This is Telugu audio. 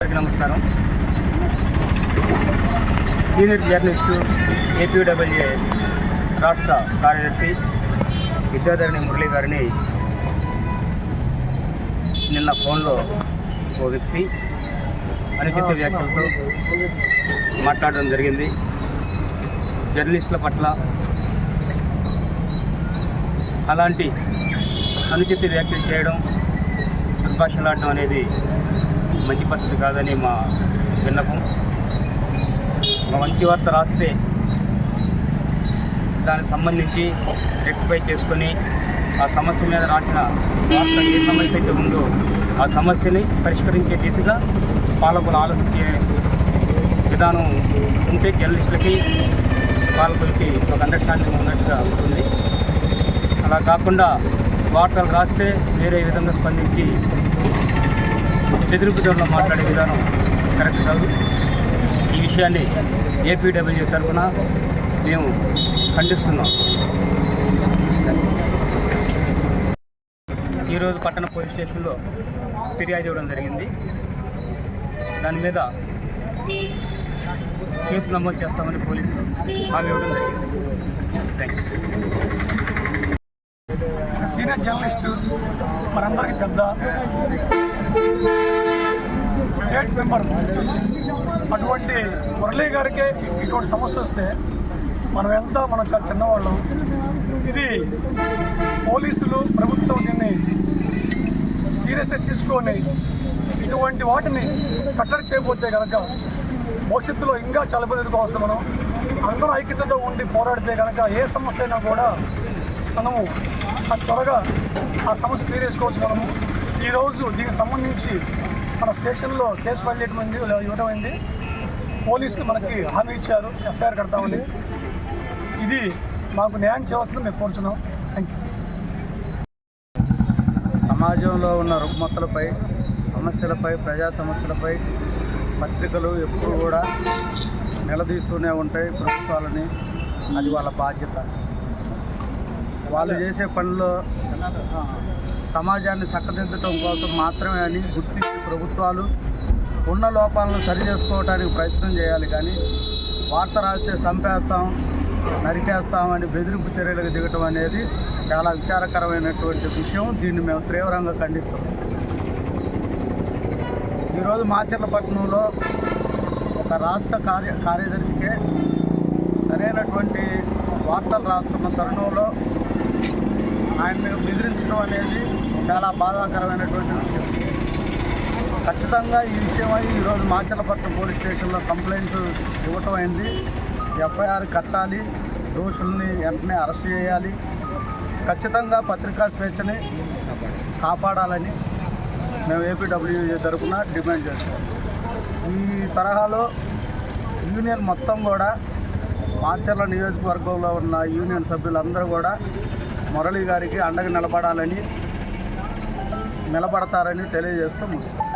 నమస్కారం. సీనియర్ జర్నలిస్టు ఏపీడబ్ల్యూఏ రాష్ట్ర కార్యదర్శి విద్యాధరణి మురళి గారిని నిన్న ఫోన్లో ఓ వ్యక్తి అనుచిత వ్యాఖ్యలతో మాట్లాడడం జరిగింది. జర్నలిస్టుల పట్ల అలాంటి అనుచిత వ్యాఖ్యలు చేయడం దుర్భాషలాడడం అనేది మంచి పద్ధతి కాదని మా విన్నపం. ఒక మంచి వార్త రాస్తే దానికి సంబంధించి రెక్టిఫై చేసుకొని ఆ సమస్య మీద రాసిన వార్త ఏ సమస్య అయితే ఉందో ఆ సమస్యని పరిష్కరించే దిశగా పాలకులు ఆలోచించే విధానం ఉంటే జర్నలిస్టులకి పాలకులకి ఒక అండర్స్టాండింగ్ ఉన్నట్టుగా ఉంటుంది. అలా కాకుండా వార్తలు రాస్తే వేరే విధంగా స్పందించి బెదిరింపు మాట్లాడే విధానం కరెక్ట్ కాదు. ఈ విషయాన్ని ఏపీడబ్ల్యూ తరఫున మేము ఖండిస్తున్నాం. ఈరోజు పట్టణ పోలీస్ స్టేషన్లో ఫిర్యాదు ఇవ్వడం జరిగింది. దాని మీద కేసు నమోదు చేస్తామని పోలీసులు హామీ ఇవ్వడం జరిగింది. థ్యాంక్ యూ సీనియర్ జర్నలిస్టు మనందరికీ పెద్ద స్టేట్ మెంబర్. అటువంటి మురళీ గారికే ఇటువంటి సమస్య వస్తే మనం ఎంత మనం చాలా చిన్నవాళ్ళం. ఇది పోలీసులు ప్రభుత్వం దీన్ని సీరియస్గా తీసుకొని ఇటువంటి వాటిని కట్టడి చేయబోతే కనుక భవిష్యత్తులో ఇంకా చాలా ఇబ్బంది ఎదుర్కోవాల్సింది మనం అందరూ ఐక్యతతో ఉండి పోరాడితే కనుక ఏ సమస్య అయినా కూడా మనము త్వరగా ఆ సమస్య క్లియర్ చేసుకోవచ్చు మనము. ఈరోజు దీనికి సంబంధించి మన స్టేషన్లో కేసు ఫైల్ చేయడం ఇవ్వడం అయింది పోలీసులు మనకి హామీ ఇచ్చారు ఎఫ్ఐఆర్ కడతామని. ఇది మాకు న్యాయం చేయవలసింది మేము కోరుచున్నాం. థ్యాంక్ సమాజంలో ఉన్న రుగ్మతలపై సమస్యలపై ప్రజా సమస్యలపై పత్రికలు ఎప్పుడు కూడా నిలదీస్తూనే ఉంటాయి ప్రభుత్వాలని. అది వాళ్ళ బాధ్యత. వాళ్ళు చేసే పనిలో సమాజాన్ని చక్కదిద్దటం కోసం మాత్రమే అని గుర్తించి ప్రభుత్వాలు ఉన్న లోపాలను సరిచేసుకోవడానికి ప్రయత్నం చేయాలి కానీ వార్త రాస్తే చంపేస్తాం నరికేస్తాం అని బెదిరింపు చర్యలకు దిగటం అనేది చాలా విచారకరమైనటువంటి విషయం. దీన్ని మేము తీవ్రంగా ఖండిస్తాం. ఈరోజు మాచర్లపట్నంలో ఒక రాష్ట్ర కార్య కార్యదర్శికే సరైనటువంటి వార్తలు రాస్తున్న తరుణంలో ఆయన్ని బెదిరించడం అనేది చాలా బాధాకరమైనటువంటి విషయం. ఖచ్చితంగా ఈ విషయమై ఈరోజు మాచలపట్నం పోలీస్ స్టేషన్లో కంప్లైంట్ ఇవ్వటం అయింది. ఎఫ్ఐఆర్ కట్టాలి దోషుల్ని వెంటనే అరెస్ట్ చేయాలి. ఖచ్చితంగా పత్రికా స్వేచ్ఛని కాపాడాలని మేము ఏపీడబ్ల్యూఏ తరఫున డిమాండ్ చేస్తాం. ఈ తరహాలో యూనియన్ మొత్తం కూడా మాచర్ల నియోజకవర్గంలో ఉన్న యూనియన్ సభ్యులందరూ కూడా మురళి గారికి అండగా నిలబడాలని నిలబడతారని తెలియజేస్తూ ముగిస్తాం.